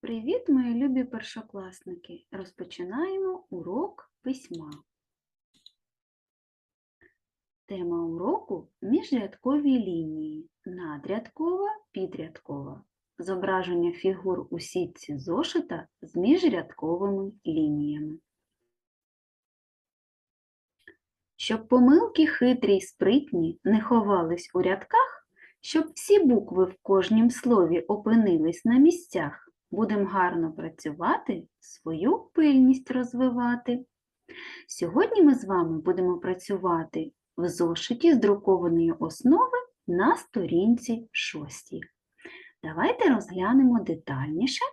Привіт, мої любі першокласники! Розпочинаємо урок письма. Тема уроку міжрядкові лінії, надрядкова, підрядкова. Зображення фігур у сітці зошита з міжрядковими лініями. Щоб помилки хитрі й спритні не ховались у рядках, щоб всі букви в кожнім слові опинились на місцях, Будемо гарно працювати, свою пильність розвивати. Сьогодні ми з вами будемо працювати в зошиті з друкованої основи на сторінці 6. Давайте розглянемо детальніше.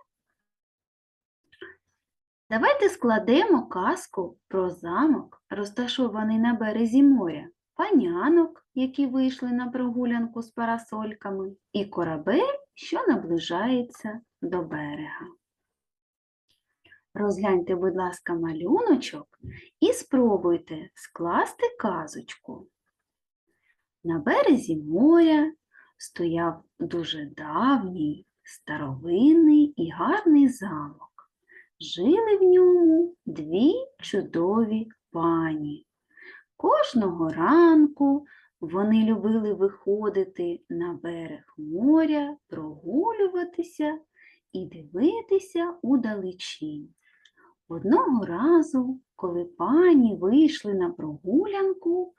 Давайте складемо казку про замок, розташований на березі моря, панянок, які вийшли на прогулянку з парасольками, і корабель, що наближається до берега. Розгляньте, будь ласка, малюночок і спробуйте скласти казочку. На березі моря стояв дуже давній, старовинний і гарний замок. Жили в ньому дві чудові пані. Кожного ранку вони любили виходити на берег моря, прогулюватися і дивитися удалечінь. Одного разу, коли пані вийшли на прогулянку,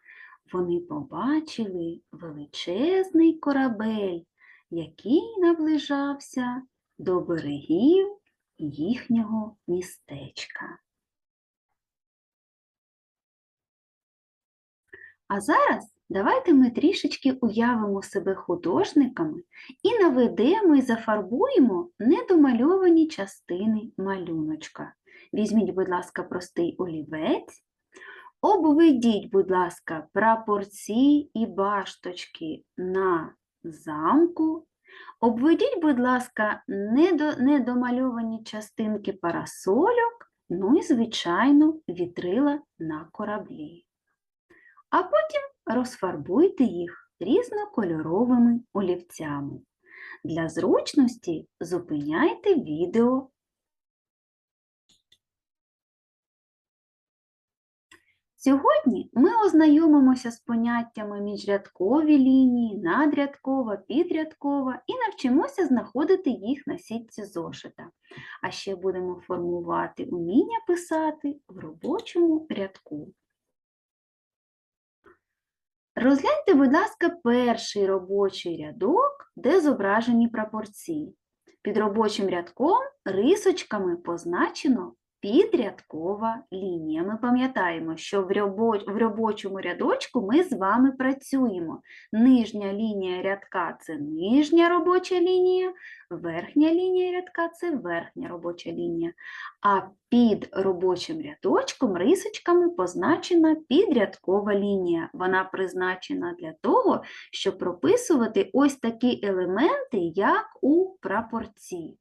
вони побачили величезний корабель, який наближався до берегів їхнього містечка. А зараз давайте ми трішечки уявимо себе художниками і наведемо і зафарбуємо недомальовані частини малюночка. Візьміть, будь ласка, простий олівець, обведіть, будь ласка, прапорці і башточки на замку. Обведіть, будь ласка, недо- недомальовані частинки парасольок, ну і, звичайно, вітрила на кораблі а потім розфарбуйте їх різнокольоровими олівцями. Для зручності зупиняйте відео. Сьогодні ми ознайомимося з поняттями міжрядкові лінії, надрядкова, підрядкова і навчимося знаходити їх на сітці зошита. А ще будемо формувати уміння писати в робочому рядку. Розгляньте, будь ласка, перший робочий рядок, де зображені пропорції. Під робочим рядком рисочками позначено підрядкова лінія. Ми пам'ятаємо, що в робо- в робочому рядочку ми з вами працюємо. Нижня лінія рядка це нижня робоча лінія, верхня лінія рядка це верхня робоча лінія. А під робочим рядочком рисочками позначена підрядкова лінія. Вона призначена для того, щоб прописувати ось такі елементи, як у прапорці.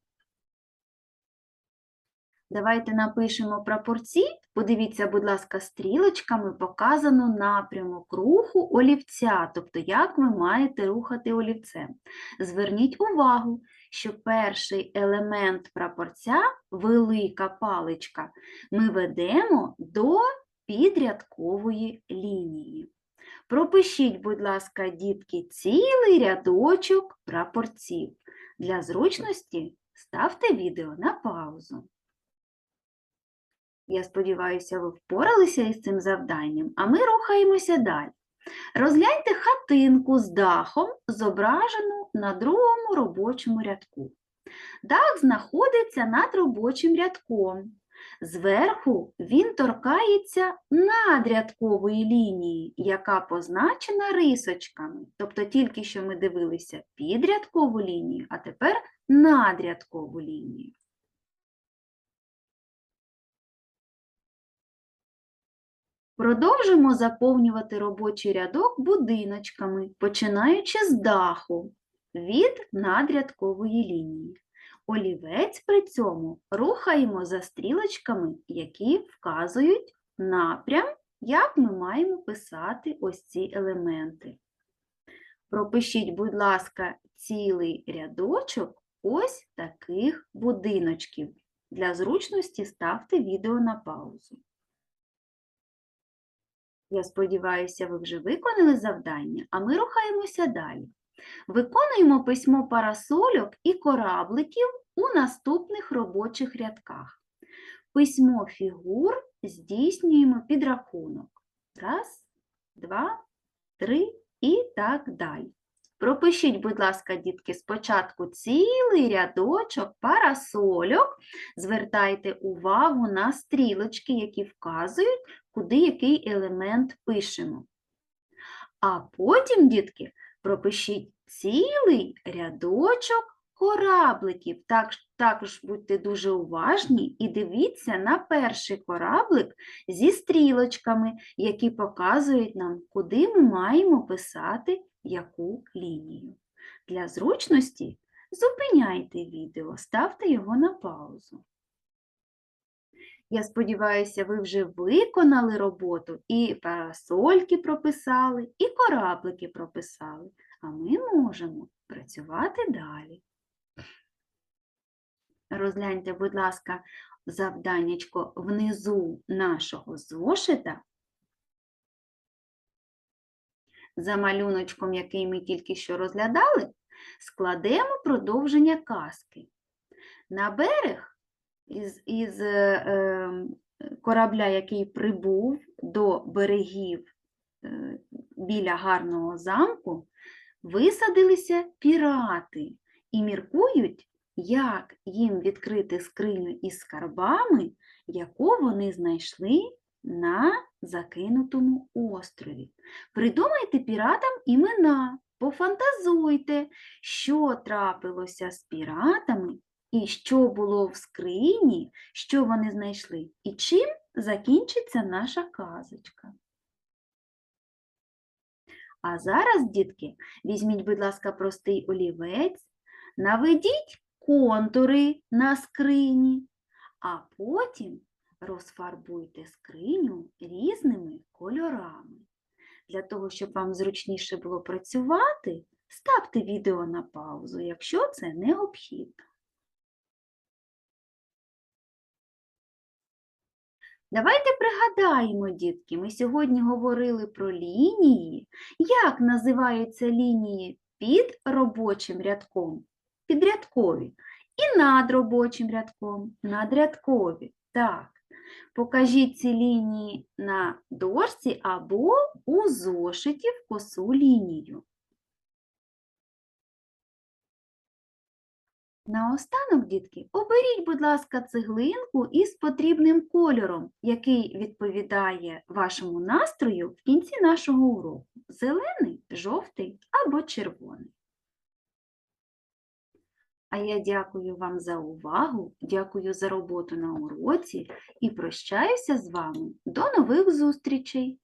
Давайте напишемо прапорці. Подивіться, будь ласка, стрілочками показано напрямок руху олівця, тобто як ви маєте рухати олівцем. Зверніть увагу, що перший елемент прапорця, велика паличка, ми ведемо до підрядкової лінії. Пропишіть, будь ласка, дітки, цілий рядочок прапорців. Для зручності ставте відео на паузу. Я сподіваюся, ви впоралися із цим завданням, а ми рухаємося далі. Розгляньте хатинку з дахом, зображену на другому робочому рядку. Дах знаходиться над робочим рядком. Зверху він торкається надрядкової лінії, яка позначена рисочками. Тобто тільки що ми дивилися підрядкову лінію, а тепер надрядкову лінію. Продовжимо заповнювати робочий рядок будиночками, починаючи з даху від надрядкової лінії. Олівець при цьому рухаємо за стрілочками, які вказують напрям, як ми маємо писати ось ці елементи. Пропишіть, будь ласка, цілий рядочок ось таких будиночків. Для зручності ставте відео на паузу. Я сподіваюся, ви вже виконали завдання, а ми рухаємося далі. Виконуємо письмо парасольок і корабликів у наступних робочих рядках. Письмо фігур здійснюємо підрахунок. Раз, два, три і так далі. Пропишіть, будь ласка, дітки, спочатку цілий рядочок парасольок. Звертайте увагу на стрілочки, які вказують, куди який елемент пишемо. А потім, дітки, пропишіть цілий рядочок корабликів. Так, також будьте дуже уважні і дивіться на перший кораблик зі стрілочками, які показують нам, куди ми маємо писати яку лінію. Для зручності зупиняйте відео, ставте його на паузу. Я сподіваюся, ви вже виконали роботу і парасольки прописали, і кораблики прописали, а ми можемо працювати далі. Розгляньте, будь ласка, завданнячко внизу нашого зошита. За малюночком, який ми тільки що розглядали, складемо продовження казки. На берег із, із е, е, корабля, який прибув до берегів е, біля гарного замку, висадилися пірати і міркують, як їм відкрити скриню із скарбами, яку вони знайшли на закинутому острові. Придумайте піратам імена, пофантазуйте, що трапилося з піратами і що було в скрині, що вони знайшли, і чим закінчиться наша казочка. А зараз, дітки, візьміть, будь ласка, простий олівець, наведіть контури на скрині, а потім розфарбуйте скриню різними кольорами. Для того, щоб вам зручніше було працювати, ставте відео на паузу, якщо це необхідно. Давайте пригадаємо, дітки, ми сьогодні говорили про лінії. Як називаються лінії під робочим рядком? Підрядкові. І над робочим рядком надрядкові. Так. Покажіть ці лінії на дошці або у зошиті в косу лінію. Наостанок, дітки, оберіть, будь ласка, цеглинку із потрібним кольором, який відповідає вашому настрою в кінці нашого уроку. Зелений, жовтий або червоний. А я дякую вам за увагу, дякую за роботу на уроці і прощаюся з вами. До нових зустрічей!